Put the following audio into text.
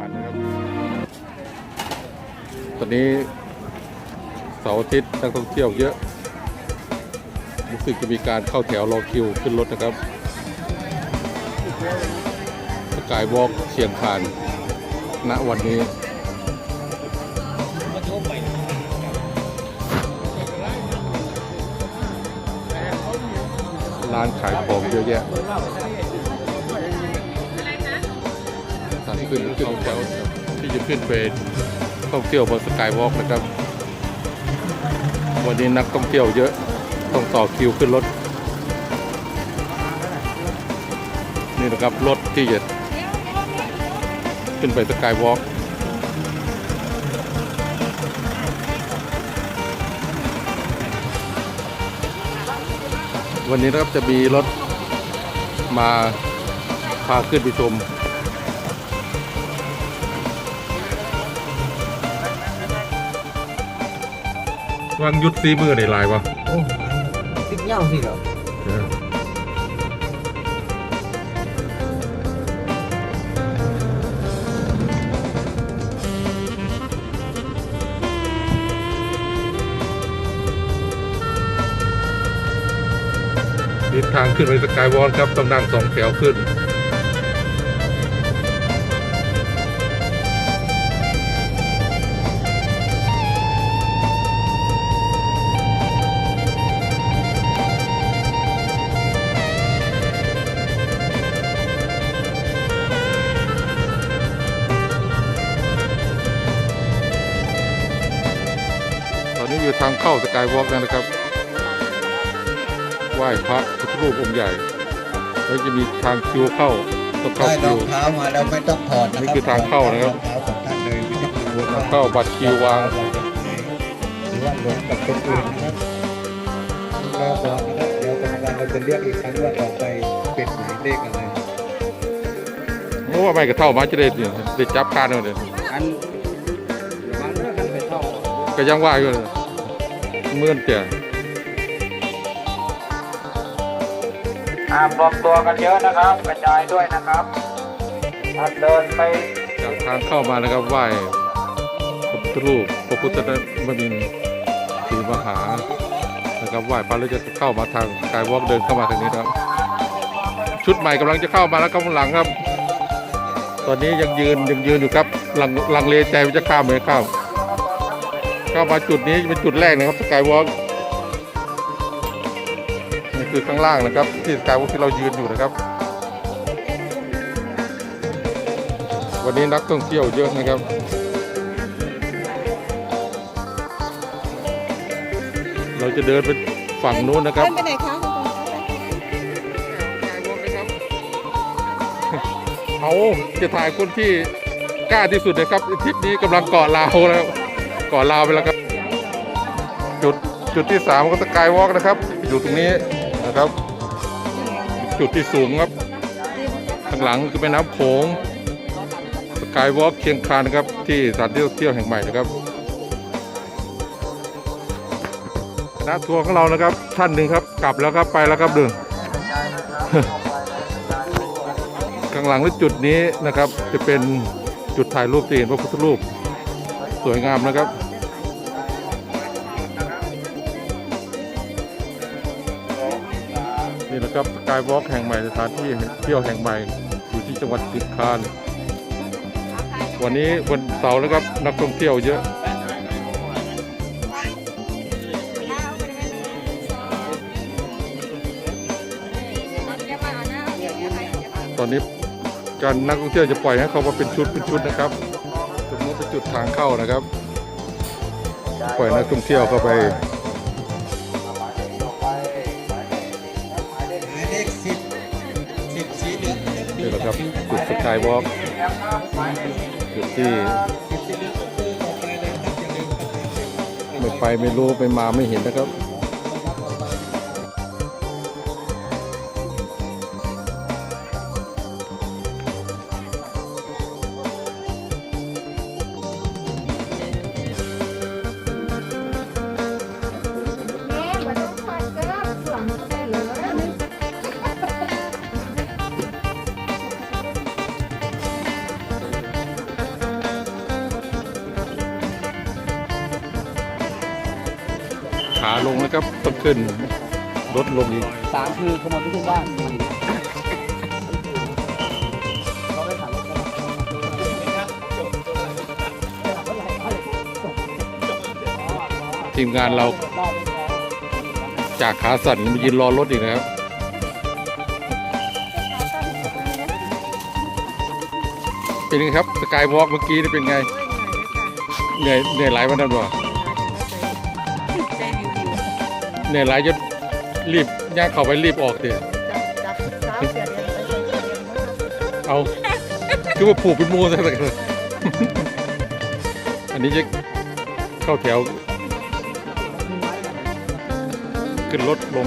านนะครับ ตอนนี้เสาร์อาทิตย์นักท่องเที่ยวเยอะ รู้สึกจะมีการเข้าแถวรอคิวขึ้นรถนะครับสกายวอล์กเชียงคาน ณ วันนี้ร้านขายของเยอะแยะ ทางขึ้นขึ้นแถวที่จะขึ้นไปท่องเที่ยวบนสกายวอล์กนะครับ วันนี้นักท่องเที่ยวเยอะต้องต่อคิวขึ้นรถ นี่นะครับรถที่จะขึ้นไปสกายวอล์กวันนี้นะครับจะมีรถมาพาขึ้นไปชม วางยุดซีมือในลายวะโอ้ติ๊กเหย้าสิเหรอทิศทางขึ้นไปสกายวอล์กครับต้องนั่งสองแถวขึ้น ตอนนี้อยู่ทางเข้าสกายวอล์กแล้วนะครับ ไหว้พระพุทธรูปองค์ใหญ่ แล้วจะมีทางคิวเข้าต้องเข้าได้รคิอว งเท้ามาแล้วไม่ต้องถอดนะครันี่คือทางเข้านะครับองเท้าของท่านเลยไม่ต้องกังวลว่าเข้าบัตรคิววาง หรือว่าหลงกับคนอื่นนะครับรอบอกนะครับเดี๋ยวกรรมการเราจะเรียกอีกครั้งว่าต่อไปเป็นหมายเลขอะไรเพราะว่าไม่กระเท่ามาจะได้เนี่ยได้จับการเลยอันระวังเรื่องกันไปเท่าก็ยังว่าอยู่เลยเมื่อนเตี่ยห้ามรวมตัวกันเยอะนะครับ กระจายด้วยนะครับท่านเดินไปจากทางเข้ามานะครับไหว้พระพุทธรูปพระพุทธมมินทร์ศรีมหานะครับไหว้พระแล้วจะเข้ามาทางกายวอล์กเดินเข้ามาทางนี้นะครับ ชุดใหม่กำลังจะเข้ามาแล้วครับข้างหลังครับ ตอนนี้ยังยืนยังยืนอยู่ครับลังลังเลใจว่าจะข้ามไหมข้าม เข้ามาจุดนี้เป็นจุดแรกนะครับสกายวอล์กนี่คือข้างล่างนะครับ ที่สกายวอล์กที่เรายืนอยู่นะครับ วันนี้นักท่องเที่ยวเยอะนะครับเราจะเดินไปฝั่งนู้นนะครับเดินไปไหนคะคุณปอเอาจะถ่ายคนที่กล้าที่สุดนะครับทริปนี้กำลังเกาะลาวแล้วเกาะลาวไปแล้วครับ จุดจุดที่สามก็สกายวอล์กนะครับ อยู่ตรงนี้นะครับ จุดที่สูงครับ ข้างหลังคือแม่น้ำโขงสกายวอล์กเชียงคานนะครับ ที่สถานที่ท่องเที่ยวแห่งใหม่นะครับคณะทัวร์ของเรานะครับท่านหนึ่งครับ กลับแล้วครับไปแล้วครับเดินข้างหลังหรือจุดนี้นะครับ จะเป็นจุดถ่ายรูปที่เห็นพระพุทธรูป สวยงามนะครับ นี่นะครับสกายวอล์กแห่งใหม่สถานที่เที่ยวแห่งใหม่อยู่ที่จังหวัดสิงคานวันนี้วันเสาร์นะครับนักท่องเที่ยวเยอะตอนนี้การนักท่องเที่ยวจะปล่อยให้เขามาเป็นชุดเป็นชุดนะครับ จุดทางเข้านะครับ ปล่อยนักท่องเที่ยวเข้าไปหมายเลขสิบสิบสีเหลืองนี่แหละครับ จุดสกายวอล์กจุดที่สิบสีเหลืองก็คือต่อไปเลยครับอย่าลืมครับไม่ไปไม่รู้ไม่มาไม่เห็นนะครับ ขาลงนะครับต้องขึ้นรถลงอีกสามคือขโมยทุกบ้านเราไปขับรถกันทีมงานเราจากขาสั่นมายืนรอรถอีกนะครับเป็นไงครับสกายวอล์กเมื่อกี้นี่เป็นไงเหนื่อยเหนื่อยหลายวันนั้นบ่ เนี่ยหลายจะรีบย่างเข้าไปรีบออกเดี๋ยวเอาคือว่าผูกเป็นมูซะเลยอันนี้จะเข้าแถว ขึ้นรถลง